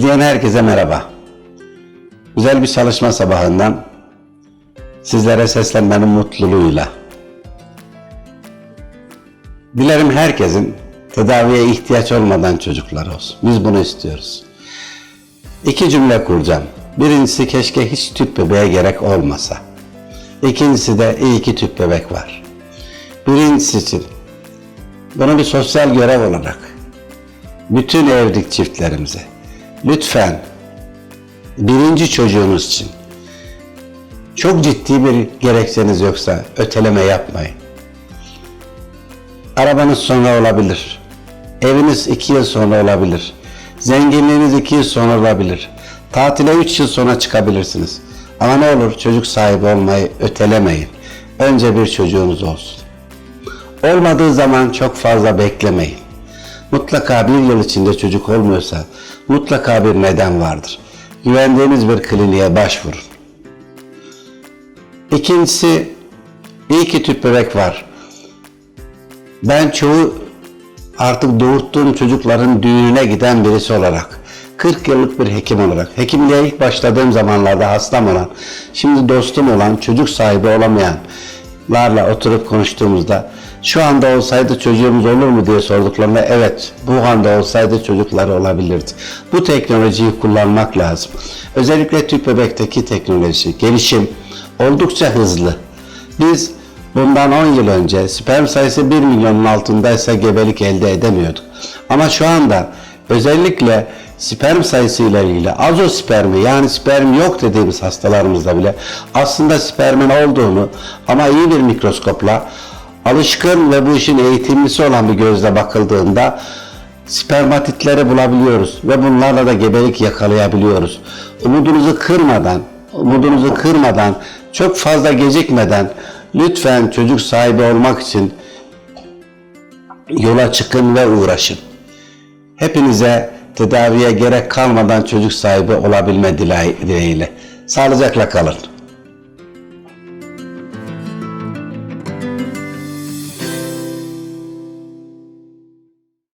İzleyen herkese merhaba. Güzel bir çalışma sabahından sizlere seslenmenin mutluluğuyla. Dilerim herkesin tedaviye ihtiyaç olmadan çocuklar olsun. Biz bunu istiyoruz. İki cümle kuracağım. Birincisi keşke hiç tüp bebeğe gerek olmasa. İkincisi de iyi ki tüp bebek var. Birincisi için bunu bir sosyal görev olarak bütün evlilik çiftlerimize lütfen birinci çocuğunuz için çok ciddi bir gerekçeniz yoksa öteleme yapmayın. Arabanız sonra olabilir. Eviniz iki yıl sonra olabilir. Zenginliğiniz iki yıl sonra olabilir. Tatile üç yıl sonra çıkabilirsiniz. Ama ne olur çocuk sahibi olmayı ötelemeyin. Önce bir çocuğunuz olsun. Olmadığı zaman çok fazla beklemeyin. Mutlaka bir yıl içinde çocuk olmuyorsa mutlaka bir neden vardır. Güvendiğiniz bir kliniğe başvurun. İkincisi, iyi ki tüp bebek var. Ben çoğu artık doğurttuğum çocukların düğününe giden birisi olarak, 40 yıllık bir hekim olarak, hekimliğe ilk başladığım zamanlarda hastam olan, şimdi dostum olan, çocuk sahibi olamayanlarla oturup konuştuğumuzda şu anda olsaydı çocuğumuz olur mu diye sorduklarında evet bu anda olsaydı çocukları olabilirdi. Bu teknolojiyi kullanmak lazım. Özellikle tüp bebekteki teknoloji, gelişim oldukça hızlı. Biz bundan 10 yıl önce sperm sayısı 1 milyonun altındaysa gebelik elde edemiyorduk. Ama şu anda özellikle sperm sayısı ile ilgili azospermi yani sperm yok dediğimiz hastalarımızda bile aslında spermin olduğunu ama iyi bir mikroskopla alışkın ve bu işin eğitimlisi olan bir gözle bakıldığında spermatitleri bulabiliyoruz ve bunlarla da gebelik yakalayabiliyoruz. Umudunuzu kırmadan, umudunuzu kırmadan, çok fazla gecikmeden lütfen çocuk sahibi olmak için yola çıkın ve uğraşın. Hepinize tedaviye gerek kalmadan çocuk sahibi olabilme dileğiyle. Sağlıcakla kalın.